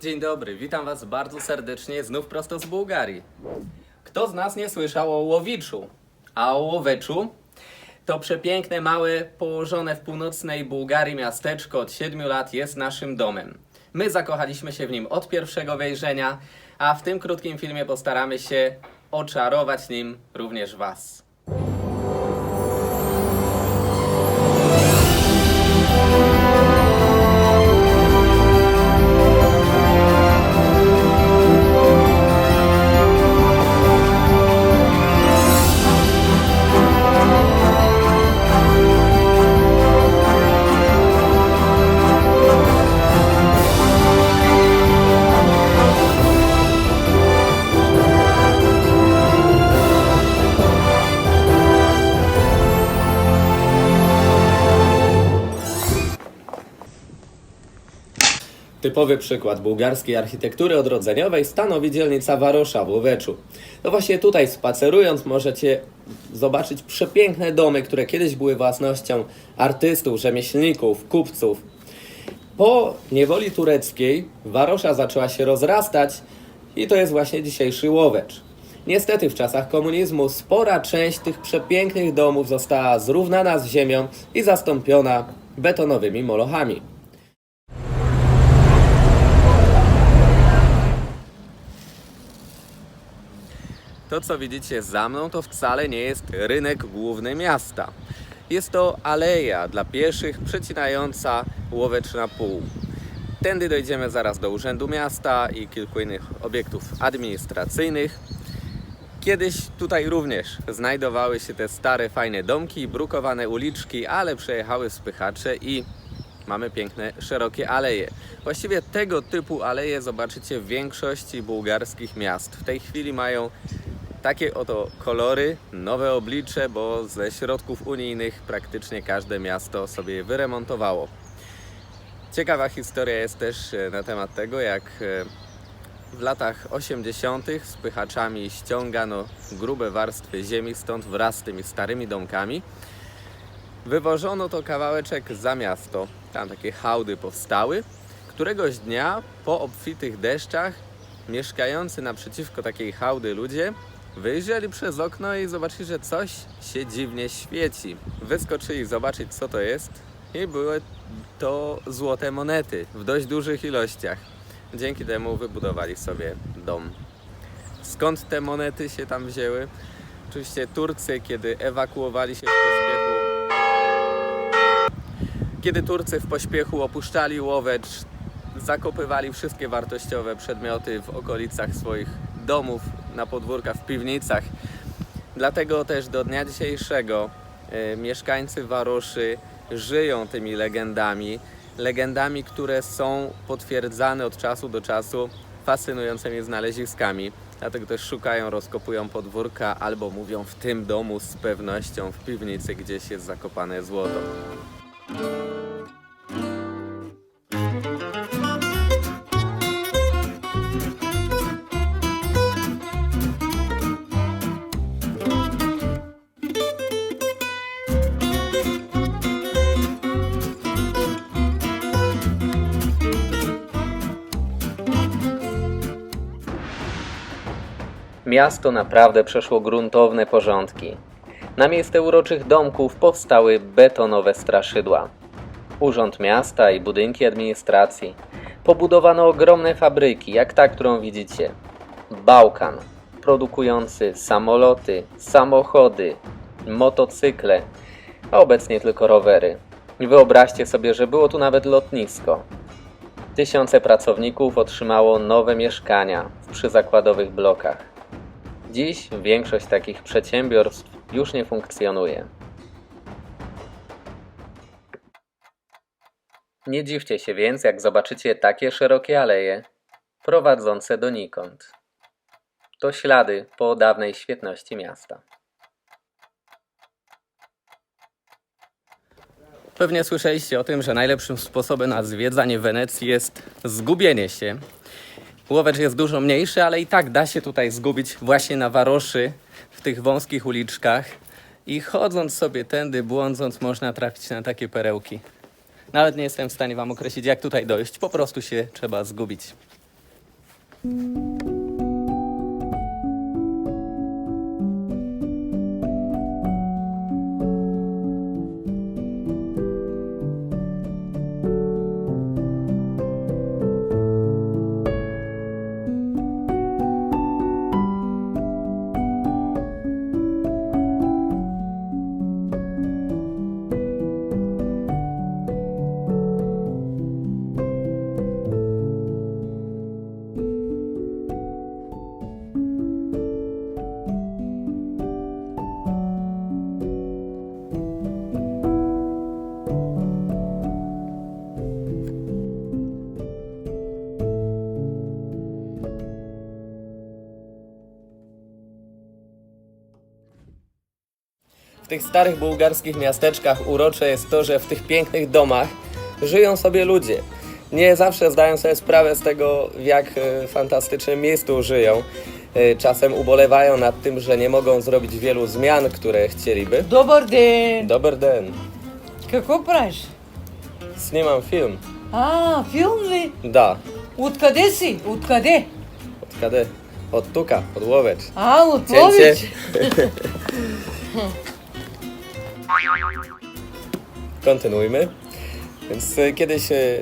Dzień dobry, witam Was bardzo serdecznie, znów prosto z Bułgarii. Kto z nas nie słyszał o Łowiczu? A o Łoweczu? To przepiękne, małe, położone w północnej Bułgarii miasteczko od 7 lat jest naszym domem. My zakochaliśmy się w nim od pierwszego wejrzenia, a w tym krótkim filmie postaramy się oczarować nim również Was. Typowy przykład bułgarskiej architektury odrodzeniowej stanowi dzielnica Warosza w Łoweczu. No właśnie tutaj spacerując możecie zobaczyć przepiękne domy, które kiedyś były własnością artystów, rzemieślników, kupców. Po niewoli tureckiej Warosza zaczęła się rozrastać i to jest właśnie dzisiejszy Łowecz. Niestety w czasach komunizmu spora część tych przepięknych domów została zrównana z ziemią i zastąpiona betonowymi molochami. To, co widzicie za mną, to wcale nie jest rynek główny miasta. Jest to aleja dla pieszych przecinająca Łowecz na pół. Tędy dojdziemy zaraz do Urzędu Miasta i kilku innych obiektów administracyjnych. Kiedyś tutaj również znajdowały się te stare, fajne domki brukowane uliczki, ale przejechały spychacze i mamy piękne, szerokie aleje. Właściwie tego typu aleje zobaczycie w większości bułgarskich miast. W tej chwili mają takie oto kolory, nowe oblicze, bo ze środków unijnych praktycznie każde miasto sobie wyremontowało. Ciekawa historia jest też e, na temat tego, jak e, w latach 80. spychaczami ściągano grube warstwy ziemi stąd wraz z tymi starymi domkami. Wywożono to kawałeczek za miasto. Tam takie hałdy powstały. Któregoś dnia po obfitych deszczach mieszkający naprzeciwko takiej hałdy ludzie wyjrzeli przez okno i zobaczyli, że coś się dziwnie świeci. Wyskoczyli zobaczyć, co to jest i były to złote monety w dość dużych ilościach. Dzięki temu wybudowali sobie dom. Skąd te monety się tam wzięły? Oczywiście Turcy, kiedy ewakuowali się w pośpiechu kiedy Turcy w pośpiechu opuszczali Łowecz, zakopywali wszystkie wartościowe przedmioty w okolicach swoich domów, na podwórkach, w piwnicach. Dlatego też do dnia dzisiejszego e, mieszkańcy Waroszy żyją tymi legendami. Legendami, które są potwierdzane od czasu do czasu fascynującymi znaleziskami. Dlatego też szukają, rozkopują podwórka albo mówią w tym domu z pewnością w piwnicy gdzieś jest zakopane złoto. Miasto naprawdę przeszło gruntowne porządki. Na miejsce uroczych domków powstały betonowe straszydła. Urząd miasta i budynki administracji. Pobudowano ogromne fabryki, jak ta, którą widzicie. Bałkan, produkujący samoloty, samochody, motocykle, a obecnie tylko rowery. Wyobraźcie sobie, że było tu nawet lotnisko. Tysiące pracowników otrzymało nowe mieszkania w przyzakładowych blokach. Dziś większość takich przedsiębiorstw już nie funkcjonuje. Nie dziwcie się więc, jak zobaczycie takie szerokie aleje prowadzące donikąd. To ślady po dawnej świetności miasta. Pewnie słyszeliście o tym, że najlepszym sposobem na zwiedzanie Wenecji jest zgubienie się. Łowecz jest dużo mniejszy, ale i tak da się tutaj zgubić właśnie na Waroszy, w tych wąskich uliczkach. I chodząc sobie tędy, błądząc, można trafić na takie perełki. Nawet nie jestem w stanie Wam określić, jak tutaj dojść. Po prostu się trzeba zgubić. tych starych bułgarskich miasteczkach urocze jest to, że w tych pięknych domach żyją sobie ludzie. Nie zawsze zdają sobie sprawę z tego, w jak e, fantastycznym miejscu żyją. E, czasem ubolewają nad tym, że nie mogą zrobić wielu zmian, które chcieliby. Dobry dzień! Dobry dzień! Kako praviš? Snimam film. A, film? Da. Od kade si? Od kade? Od? Od tuka, od Loveć. A, od Kontynuujmy. Więc e, kiedyś e,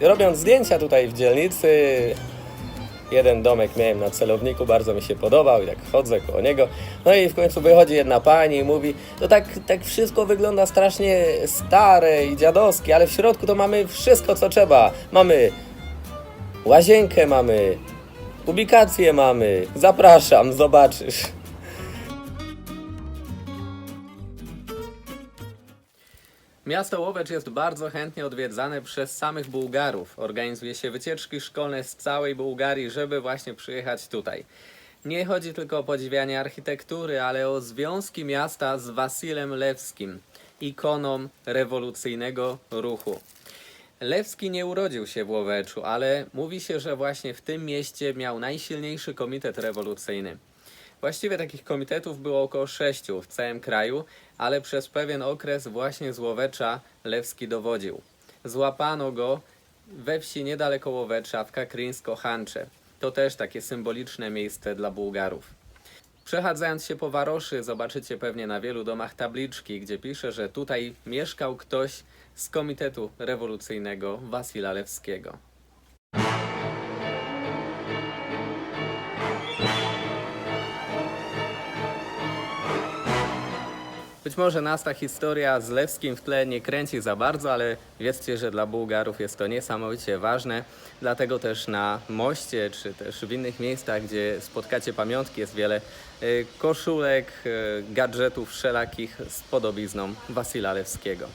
robiąc zdjęcia tutaj w dzielnicy, jeden domek miałem na celowniku, bardzo mi się podobał i tak chodzę koło niego. No i w końcu wychodzi jedna pani i mówi, to tak, tak wszystko wygląda strasznie stare i dziadowskie, ale w środku to mamy wszystko co trzeba. Mamy łazienkę, mamy publikacje, mamy, zapraszam, zobaczysz. Miasto Łowecz jest bardzo chętnie odwiedzane przez samych Bułgarów. Organizuje się wycieczki szkolne z całej Bułgarii, żeby właśnie przyjechać tutaj. Nie chodzi tylko o podziwianie architektury, ale o związki miasta z Wasilem Lewskim, ikoną rewolucyjnego ruchu. Lewski nie urodził się w Łoweczu, ale mówi się, że właśnie w tym mieście miał najsilniejszy komitet rewolucyjny. Właściwie takich komitetów było około sześciu w całym kraju, ale przez pewien okres właśnie z Łowecza Lewski dowodził. Złapano go we wsi niedaleko Łowecza w Kakryńsko-Hancze. To też takie symboliczne miejsce dla Bułgarów. Przechadzając się po Waroszy, zobaczycie pewnie na wielu domach tabliczki, gdzie pisze, że tutaj mieszkał ktoś z Komitetu Rewolucyjnego Wasila Lewskiego. Być może nas ta historia z Lewskim w tle nie kręci za bardzo, ale wiedzcie, że dla Bułgarów jest to niesamowicie ważne. Dlatego też na moście, czy też w innych miejscach, gdzie spotkacie pamiątki, jest wiele y, koszulek, y, gadżetów wszelakich z podobizną Wasila Lewskiego.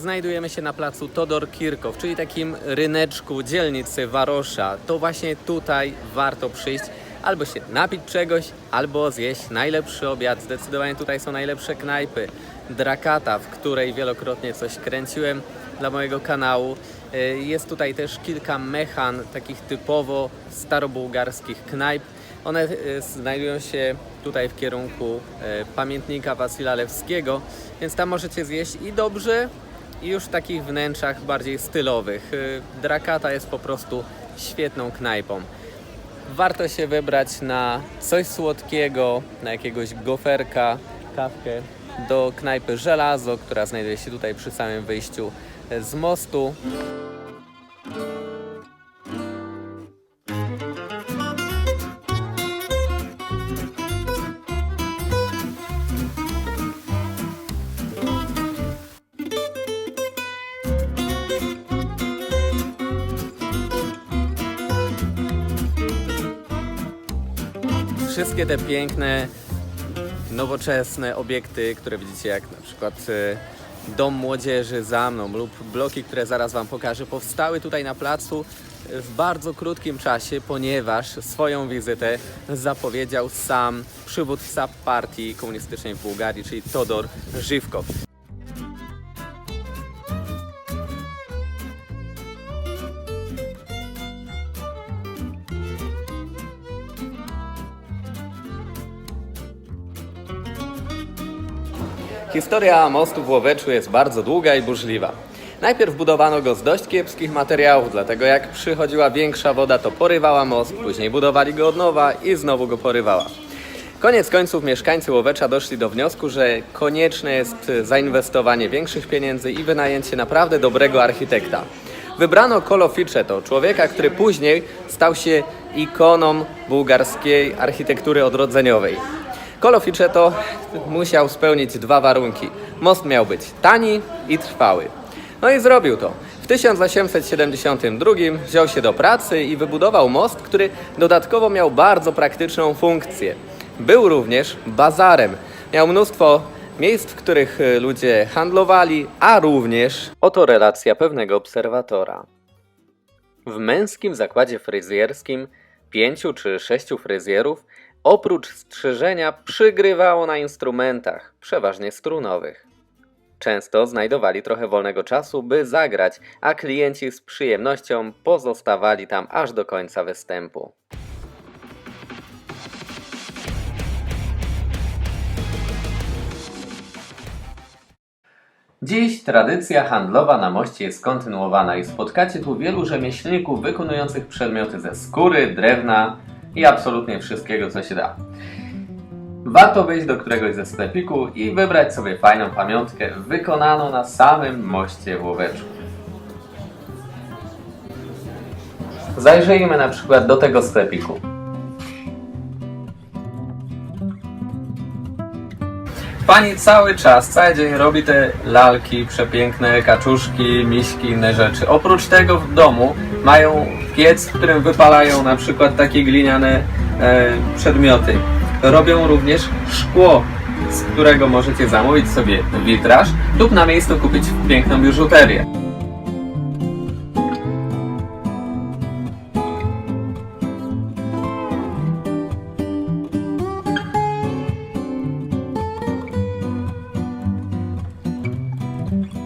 Znajdujemy się na placu Todor Kirkow, czyli takim ryneczku dzielnicy Warosza. To właśnie tutaj warto przyjść, albo się napić czegoś, albo zjeść najlepszy obiad. Zdecydowanie tutaj są najlepsze knajpy. Drakata, w której wielokrotnie coś kręciłem dla mojego kanału. Y, Jest tutaj też kilka mechan, takich typowo starobułgarskich knajp. One y, znajdują się tutaj w kierunku y, pamiętnika Wasila Lewskiego, więc tam możecie zjeść i dobrze, i już w takich wnętrzach bardziej stylowych. Y, Drakata jest po prostu świetną knajpą. Warto się wybrać na coś słodkiego, na jakiegoś goferka, kawkę do knajpy Żelazo, która znajduje się tutaj przy samym wyjściu z mostu. Wszystkie te piękne, nowoczesne obiekty, które widzicie, jak na przykład e, Dom Młodzieży za mną lub bloki, które zaraz Wam pokażę, powstały tutaj na placu w bardzo krótkim czasie, ponieważ swoją wizytę zapowiedział sam przywódca partii komunistycznej w Bułgarii, czyli Todor Żywkow. Historia mostu w Łoweczu jest bardzo długa i burzliwa. Najpierw budowano go z dość kiepskich materiałów, dlatego jak przychodziła większa woda, to porywała most, później budowali go od nowa i znowu go porywała. Koniec końców mieszkańcy Łowecza doszli do wniosku, że konieczne jest zainwestowanie większych pieniędzy i wynajęcie naprawdę dobrego architekta. Wybrano Kolo Ficeto, człowieka, który później stał się ikoną bułgarskiej architektury odrodzeniowej. Kolo Ficeto musiał spełnić dwa warunki. Most miał być tani i trwały. No i zrobił to. W 1872 wziął się do pracy i wybudował most, który dodatkowo miał bardzo praktyczną funkcję. Był również bazarem. Miał mnóstwo miejsc, w których y, ludzie handlowali, a również oto relacja pewnego obserwatora. W męskim zakładzie fryzjerskim pięciu czy sześciu fryzjerów oprócz strzyżenia przygrywało na instrumentach, przeważnie strunowych. Często znajdowali trochę wolnego czasu, by zagrać, a klienci z przyjemnością pozostawali tam aż do końca występu. Dziś tradycja handlowa na moście jest kontynuowana i spotkacie tu wielu rzemieślników wykonujących przedmioty ze skóry, drewna i absolutnie wszystkiego, co się da. Warto wejść do któregoś ze sklepików i wybrać sobie fajną pamiątkę wykonaną na samym moście w. Zajrzyjmy na przykład do tego sklepiku. Pani cały czas, cały dzień robi te lalki, przepiękne kaczuszki, miśki, inne rzeczy. Oprócz tego w domu mają piec, w którym wypalają na przykład takie gliniane e, przedmioty. Robią również szkło, z którego możecie zamówić sobie witraż lub na miejscu kupić piękną biżuterię.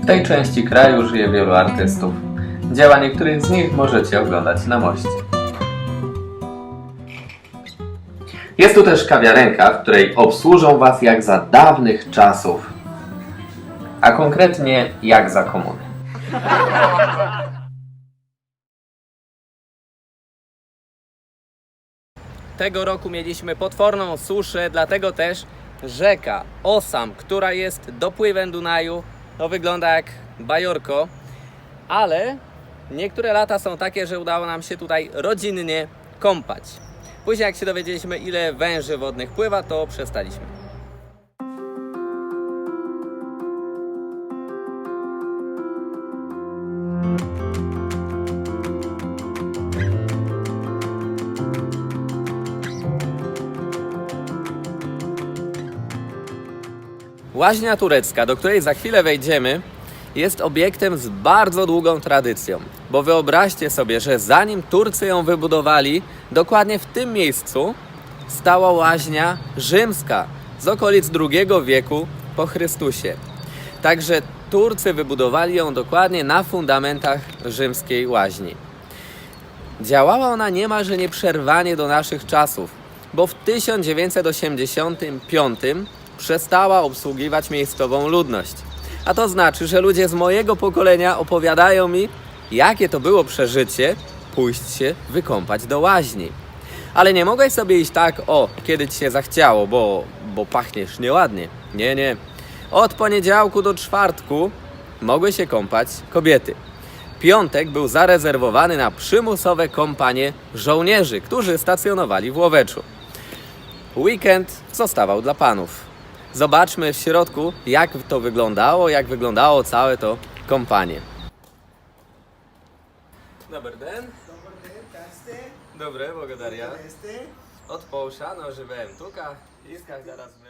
W tej części kraju żyje wielu artystów. Dzieła niektórych z nich możecie oglądać na moście. Jest tu też kawiarenka, w której obsłużą Was jak za dawnych czasów. A konkretnie jak za komuny. Tego roku mieliśmy potworną suszę, dlatego też rzeka Osam, która jest dopływem Dunaju, no wygląda jak bajorko, ale niektóre lata są takie, że udało nam się tutaj rodzinnie kąpać. Później jak się dowiedzieliśmy ile węży wodnych pływa, to przestaliśmy. Łaźnia turecka, do której za chwilę wejdziemy, jest obiektem z bardzo długą tradycją. Bo wyobraźcie sobie, że zanim Turcy ją wybudowali, dokładnie w tym miejscu stała łaźnia rzymska z okolic II wieku po Chrystusie. Także Turcy wybudowali ją dokładnie na fundamentach rzymskiej łaźni. Działała ona niemalże nieprzerwanie do naszych czasów, bo w 1985 przestała obsługiwać miejscową ludność. A to znaczy, że ludzie z mojego pokolenia opowiadają mi, jakie to było przeżycie pójść się wykąpać do łaźni. Ale nie mogłeś sobie iść tak, o, kiedy ci się zachciało, bo, bo pachniesz nieładnie. Nie, nie. Od poniedziałku do czwartku mogły się kąpać kobiety. Piątek był zarezerwowany na przymusowe kąpanie żołnierzy, którzy stacjonowali w Łoweczu. Weekend zostawał dla panów. Zobaczmy w środku, jak to wyglądało, jak wyglądało całe to kompanie. Dobry den. Dobre, bogodaria. Od połsza nażywałem no, tuka i zaraz...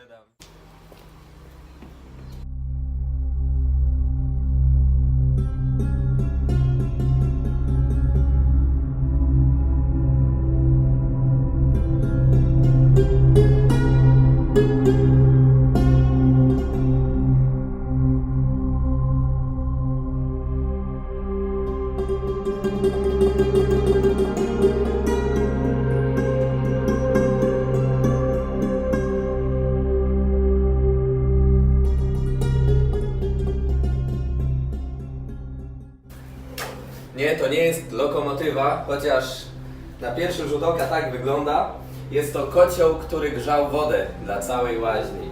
Nie, jest lokomotywa, chociaż na pierwszy rzut oka tak wygląda. Jest to kocioł, który grzał wodę dla całej łaźni.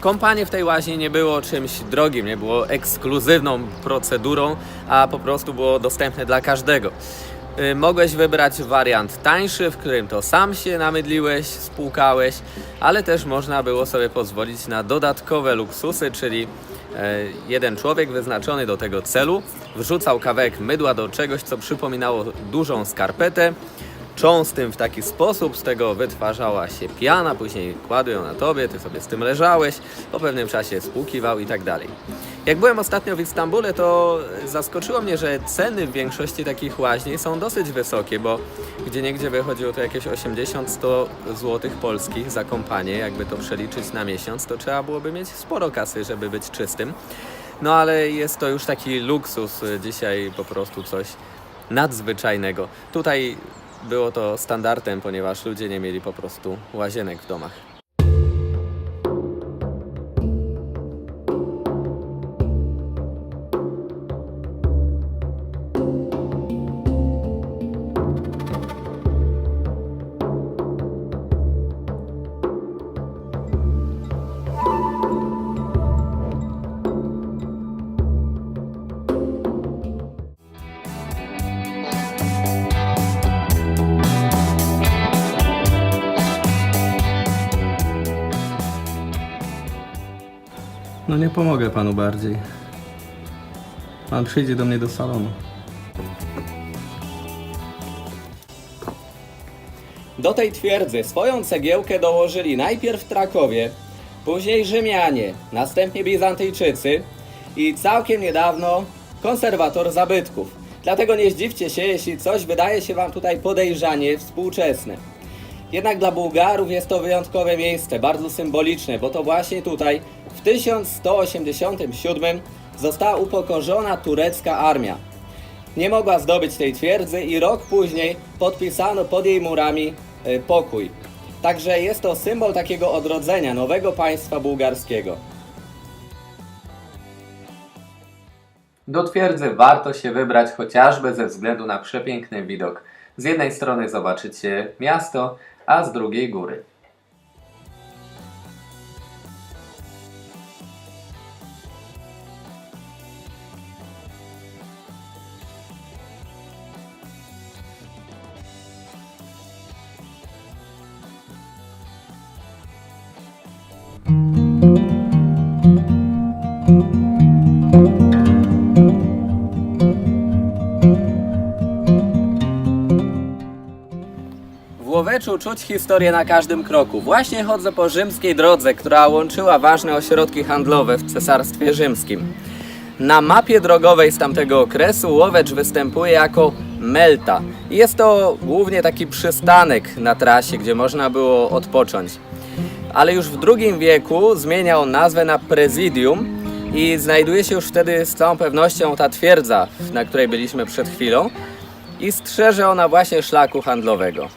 Kąpanie w tej łaźni nie było czymś drogim, nie było ekskluzywną procedurą, a po prostu było dostępne dla każdego. Y, Mogłeś wybrać wariant tańszy, w którym to sam się namydliłeś, spłukałeś, ale też można było sobie pozwolić na dodatkowe luksusy, czyli e, jeden człowiek wyznaczony do tego celu wrzucał kawałek mydła do czegoś, co przypominało dużą skarpetę, cząs tym w taki sposób, z tego wytwarzała się piana, później kładł ją na tobie, ty sobie z tym leżałeś, po pewnym czasie spłukiwał i tak dalej. Jak byłem ostatnio w Istambule, to zaskoczyło mnie, że ceny w większości takich łaźni są dosyć wysokie, bo gdzie niegdzie wychodziło to jakieś 80-100 zł polskich za kąpanie, jakby to przeliczyć na miesiąc, to trzeba byłoby mieć sporo kasy, żeby być czystym. No ale jest to już taki luksus, y, dzisiaj po prostu coś nadzwyczajnego. Tutaj było to standardem, ponieważ ludzie nie mieli po prostu łazienek w domach. Pomogę panu bardziej. Pan przyjdzie do mnie do salonu. Do tej twierdzy swoją cegiełkę dołożyli najpierw Trakowie, później Rzymianie, następnie Bizantyjczycy i całkiem niedawno konserwator zabytków. Dlatego nie zdziwcie się, jeśli coś wydaje się Wam tutaj podejrzanie współczesne. Jednak dla Bułgarów jest to wyjątkowe miejsce, bardzo symboliczne, bo to właśnie tutaj w 1187 została upokorzona turecka armia. Nie mogła zdobyć tej twierdzy i rok później podpisano pod jej murami e, pokój. Także jest to symbol takiego odrodzenia nowego państwa bułgarskiego. Do twierdzy warto się wybrać chociażby ze względu na przepiękny widok. Z jednej strony zobaczycie miasto, a z drugiej góry. W Łoweczu czuć historię na każdym kroku. Właśnie chodzę po rzymskiej drodze, która łączyła ważne ośrodki handlowe w Cesarstwie Rzymskim. Na mapie drogowej z tamtego okresu Łowecz występuje jako Melta. Jest to głównie taki przystanek na trasie, gdzie można było odpocząć. Ale już w II wieku zmieniał nazwę na Prezydium i znajduje się już wtedy z całą pewnością ta twierdza, na której byliśmy przed chwilą i strzeże ona właśnie szlaku handlowego.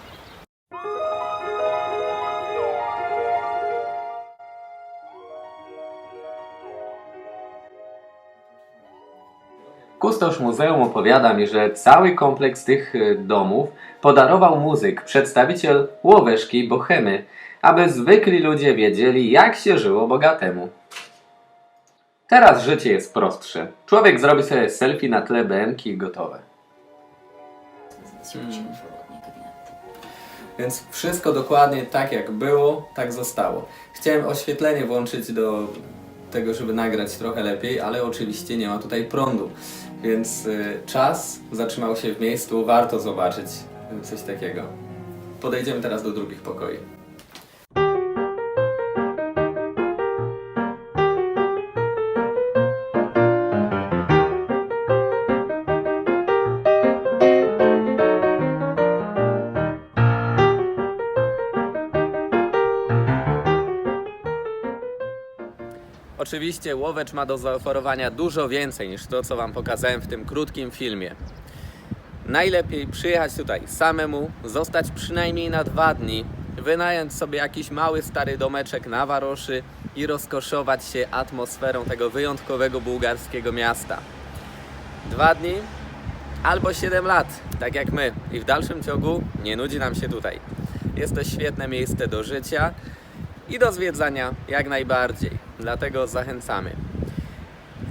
Kustosz muzeum opowiada mi, że cały kompleks tych y, domów podarował muzyk, przedstawiciel łoweszki Bohemy, aby zwykli ludzie wiedzieli, jak się żyło bogatemu. Teraz życie jest prostsze. Człowiek zrobi sobie selfie na tle BMK i gotowe. Więc wszystko dokładnie tak jak było, tak zostało. Chciałem oświetlenie włączyć do tego, żeby nagrać trochę lepiej, ale oczywiście nie ma tutaj prądu. Więc y, czas zatrzymał się w miejscu, warto zobaczyć y, coś takiego. Podejdziemy teraz do drugich pokoi. Oczywiście Łowecz ma do zaoferowania dużo więcej niż to, co Wam pokazałem w tym krótkim filmie. Najlepiej przyjechać tutaj samemu, zostać przynajmniej na dwa dni, wynająć sobie jakiś mały stary domeczek na Waroszy i rozkoszować się atmosferą tego wyjątkowego bułgarskiego miasta. Dwa dni albo 7 lat, tak jak my, i w dalszym ciągu nie nudzi nam się tutaj. Jest to świetne miejsce do życia i do zwiedzania jak najbardziej, dlatego zachęcamy.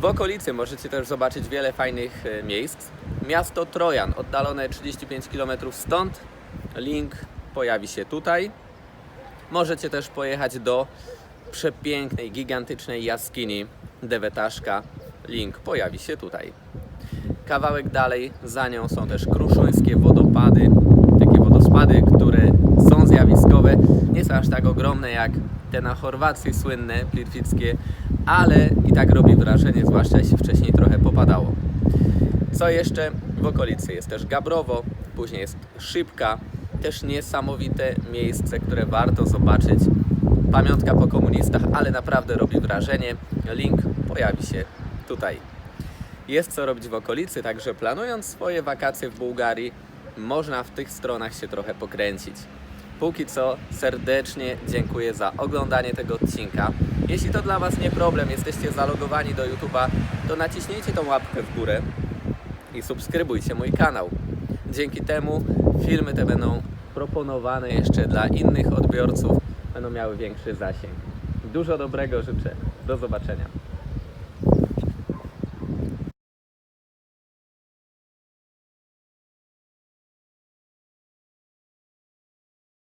W okolicy możecie też zobaczyć wiele fajnych e, miejsc. Miasto Trojan, oddalone 35 km stąd. Link pojawi się tutaj. Możecie też pojechać do przepięknej, gigantycznej jaskini Dewetaszka. Link pojawi się tutaj. Kawałek dalej, za nią są też kruszuńskie wodopady. Takie wodospady, które są zjawiskowe. Nie aż tak ogromne jak te na Chorwacji słynne, plitwickie, ale i tak robi wrażenie, zwłaszcza jeśli wcześniej trochę popadało. Co jeszcze? W okolicy jest też Gabrowo, później jest Szybka, też niesamowite miejsce, które warto zobaczyć. Pamiątka po komunistach, ale naprawdę robi wrażenie. Link pojawi się tutaj. Jest co robić w okolicy, także planując swoje wakacje w Bułgarii, można w tych stronach się trochę pokręcić. Póki co serdecznie dziękuję za oglądanie tego odcinka. Jeśli to dla Was nie problem, jesteście zalogowani do YouTube'a, to naciśnijcie tą łapkę w górę i subskrybujcie mój kanał. Dzięki temu filmy te będą proponowane jeszcze dla innych odbiorców, będą miały większy zasięg. Dużo dobrego życzę. Do zobaczenia.